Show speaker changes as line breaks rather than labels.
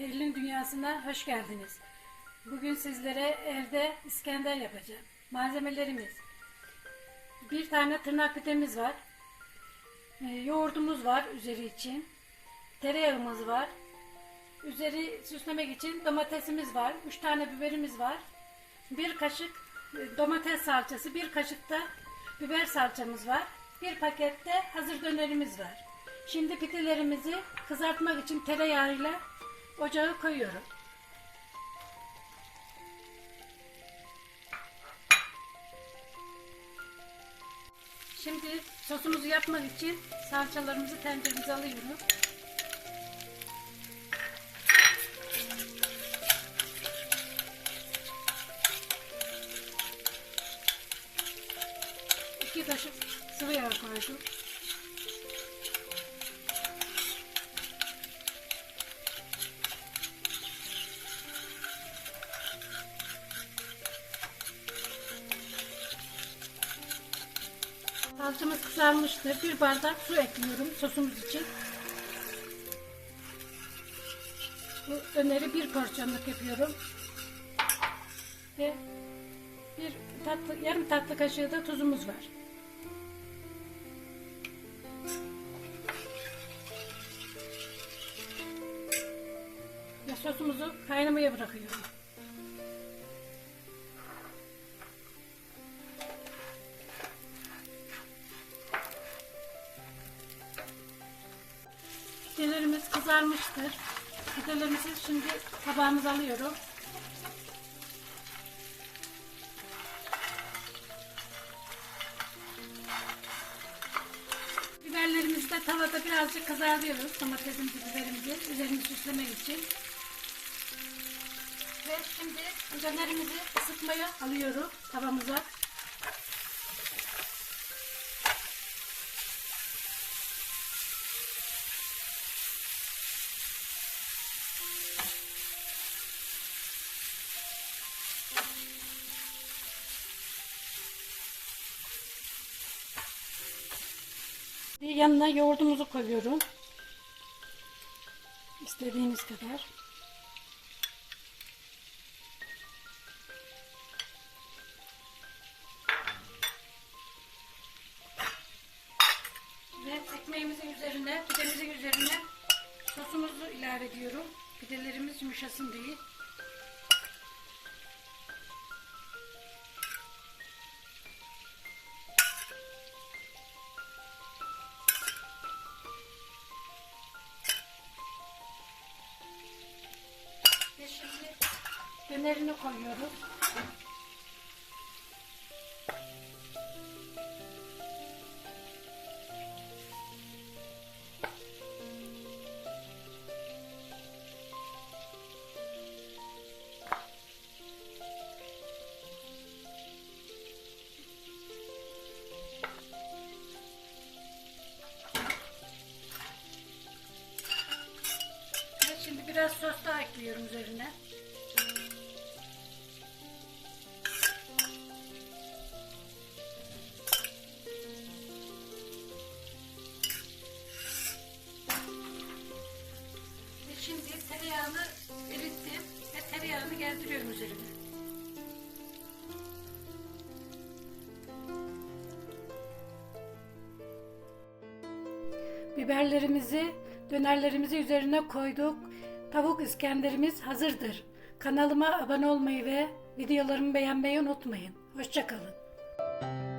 Eylül'ün dünyasına hoş geldiniz. Bugün sizlere evde İskender yapacağım. Malzemelerimiz. Bir tane tırnak pidemiz var. Ee, yoğurdumuz var üzeri için. Tereyağımız var. Üzeri süslemek için domatesimiz var. Üç tane biberimiz var. Bir kaşık e, domates salçası, bir kaşık da biber salçamız var. Bir pakette hazır dönerimiz var. Şimdi pidelerimizi kızartmak için tereyağıyla ocağa koyuyorum. Şimdi sosumuzu yapmak için salçalarımızı tenceremize alıyorum. İki kaşık sıvı yağ koydum. Salçamız kızarmıştır. Bir bardak su ekliyorum sosumuz için. Bu döneri bir porsiyonluk yapıyorum. Ve bir tatlı, yarım tatlı kaşığı da tuzumuz var. Ve sosumuzu kaynamaya bırakıyorum. Kızarmıştır. Pidelerimizi şimdi tabağımıza alıyorum. Biberlerimizi de tavada birazcık kızartıyoruz. Domatesimizi, biberimizi üzerini süslemek için. Ve şimdi dönerimizi ısıtmaya alıyorum tavamıza. Bir yanına yoğurdumuzu koyuyorum. İstediğiniz kadar. Ve ekmeğimizin üzerine, pidemizin üzerine sosumuzu ilave ediyorum. Pidelerimiz yumuşasın diye. Dönerini koyuyoruz. Şimdi biraz sos daha ekliyorum üzerine. Şimdi tereyağını erittim ve tereyağını gezdiriyorum üzerine. Biberlerimizi, dönerlerimizi üzerine koyduk. Tavuk İskenderimiz hazırdır. Kanalıma abone olmayı ve videolarımı beğenmeyi unutmayın. Hoşçakalın.